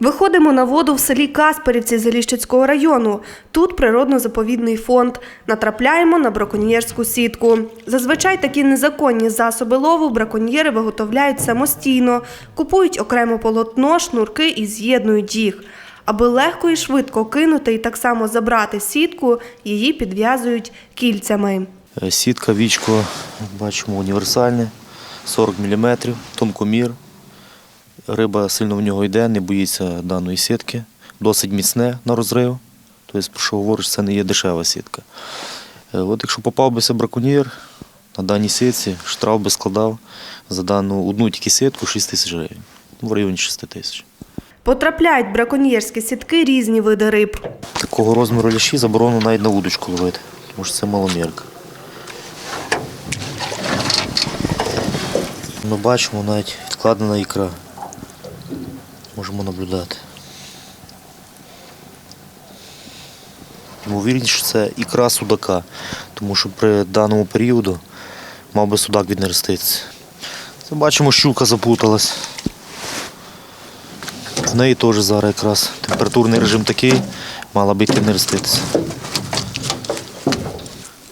Виходимо на воду в селі Касперівці Заліщицького району. Тут природно-заповідний фонд. Натрапляємо на браконьєрську сітку. Зазвичай такі незаконні засоби лову браконьєри виготовляють самостійно, купують окремо полотно, шнурки і з'єднують їх. Аби легко і швидко кинути і так само забрати сітку, її підв'язують кільцями. Е, Сітка вічко, бачимо, універсальне, 40 мм, тонкомір. Риба сильно в нього йде, не боїться даної сітки. Досить міцне на розрив. Тобто, про що говориш, це не є дешева сітка. Е, От якщо попав би браконьєр на даній сітці, штраф би складав за дану одну тільки сітку 6 тисяч гривень. Ну, В районі 6 тисяч. Потрапляють браконьєрські сітки різні види риб. Такого розміру ляші заборонено навіть на удочку ловити, тому що це маломірка. Ми бачимо навіть відкладена ікра. Можемо наблюдати. Ймовірніше, це ікра судака, тому що при даному періоду мав би судак віднереститися. Це бачимо, щука запуталась. В неї теж зараз якраз температурний режим такий, мала би йти не.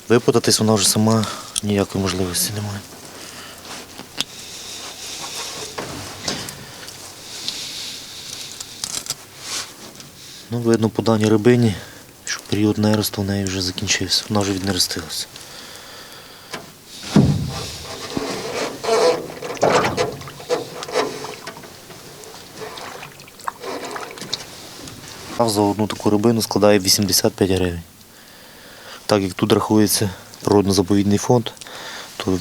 Випутатись вона вже сама ніякої можливості немає. Ну, видно по даній рибині, що період неросту в неї вже закінчився. Вона вже віднерестилася. За одну таку рибину складає 85 гривень. Так як тут рахується природно-заповідний фонд, то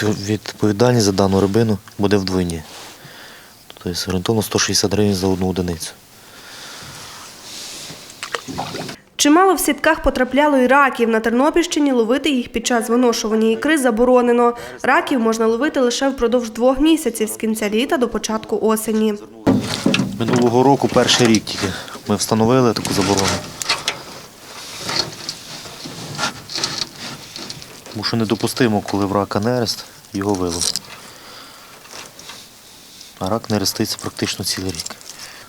відповідальність за дану рибину буде вдвойні. Тобто орієнтовно 160 гривень за одну одиницю. Чимало в сітках потрапляло і раків. На Тернопільщині ловити їх під час виношування ікри заборонено. Раків можна ловити лише впродовж двох місяців з кінця літа до початку осені. Минулого року перший рік тільки ми встановили таку заборону. Тому що недопустимо, коли в рака нерест, його вилов. А рак нереститься практично цілий рік.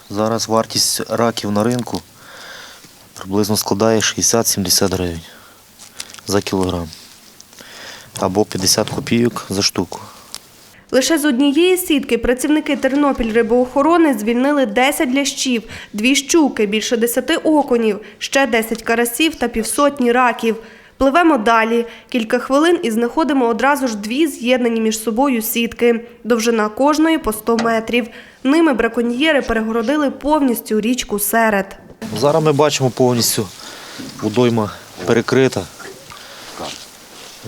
Зараз вартість раків на ринку приблизно складає 60-70 гривень за кілограм. Або 50 копійок за штуку. Лише з однієї сітки працівники Тернопіль рибоохорони звільнили 10 лящів, дві щуки, більше 10 окунів, ще 10 карасів та півсотні раків. Пливемо далі. Кілька хвилин і знаходимо одразу ж дві з'єднані між собою сітки. Довжина кожної по 100 метрів. Ними браконьєри перегородили повністю річку Серед. Зараз ми бачимо повністю водойма перекрита.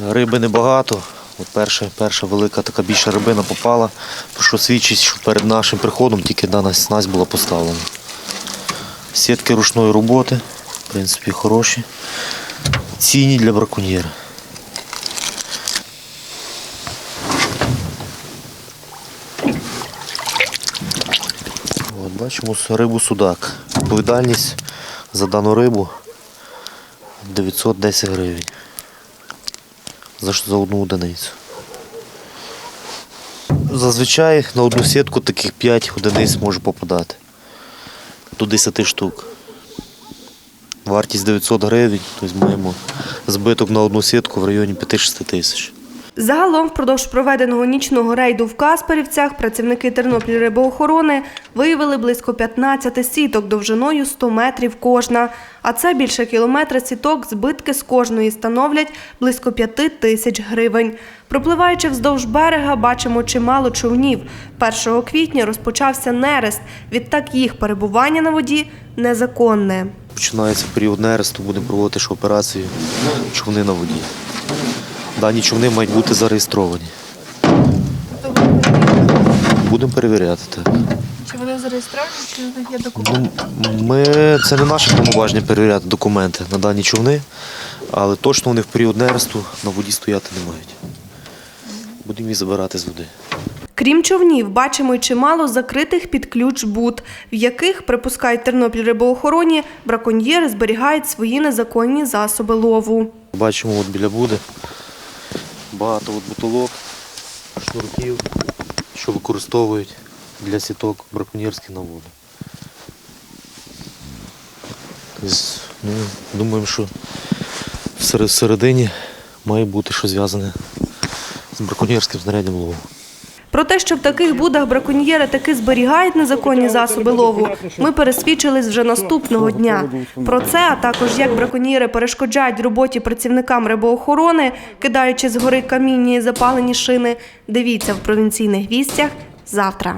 Риби небагато. От перша, перша велика така більша рибина попала, про що свідчить, що перед нашим приходом тільки дана снасть була поставлена. Сітки ручної роботи, в принципі, хороші. Цінні для браконьєра. От, бачимо рибу судак. Відповідальність за дану рибу 910 гривень. За, за одну одиницю. Зазвичай на одну сітку таких 5 одиниць може попадати. До 10 штук. Вартість 900 гривень, тобто маємо збиток на одну сітку в районі 5-6 тисяч. Загалом, впродовж проведеного нічного рейду в Касперівцях, працівники Тернопіль рибоохорони виявили близько 15 сіток довжиною 100 метрів кожна. А це більше кілометра сіток, збитки з кожної становлять близько 5 тисяч гривень. Пропливаючи вздовж берега, бачимо чимало човнів. 1 квітня розпочався нерест. Відтак їх перебування на воді незаконне. Починається період нересту, будемо проводити операцію човни на воді. Дані човни мають бути зареєстровані. Будемо перевіряти так. Чи вони зареєстровані, чи в них є документи? Ну, ми, це не наше повноваження перевіряти документи на дані човни, але точно вони в період нересту на воді стояти не мають. Будемо їх забирати з води. Крім човнів, бачимо й чимало закритих під ключ бут, в яких, припускають Тернопіль рибоохороні, браконьєри зберігають свої незаконні засоби лову. Бачимо от біля буди багато от бутилок, шнурків, що використовують для сіток браконьєрських на воду. Тобто, ну, думаємо, що всередині має бути щось зв'язане з браконьєрським знаряддям лову. Про те, що в таких будах браконьєри таки зберігають незаконні засоби лову, ми пересвідчились вже наступного дня. Про це, а також як браконьєри перешкоджають роботі працівникам рибоохорони, кидаючи з гори каміння і запалені шини, дивіться в провінційних вістях завтра.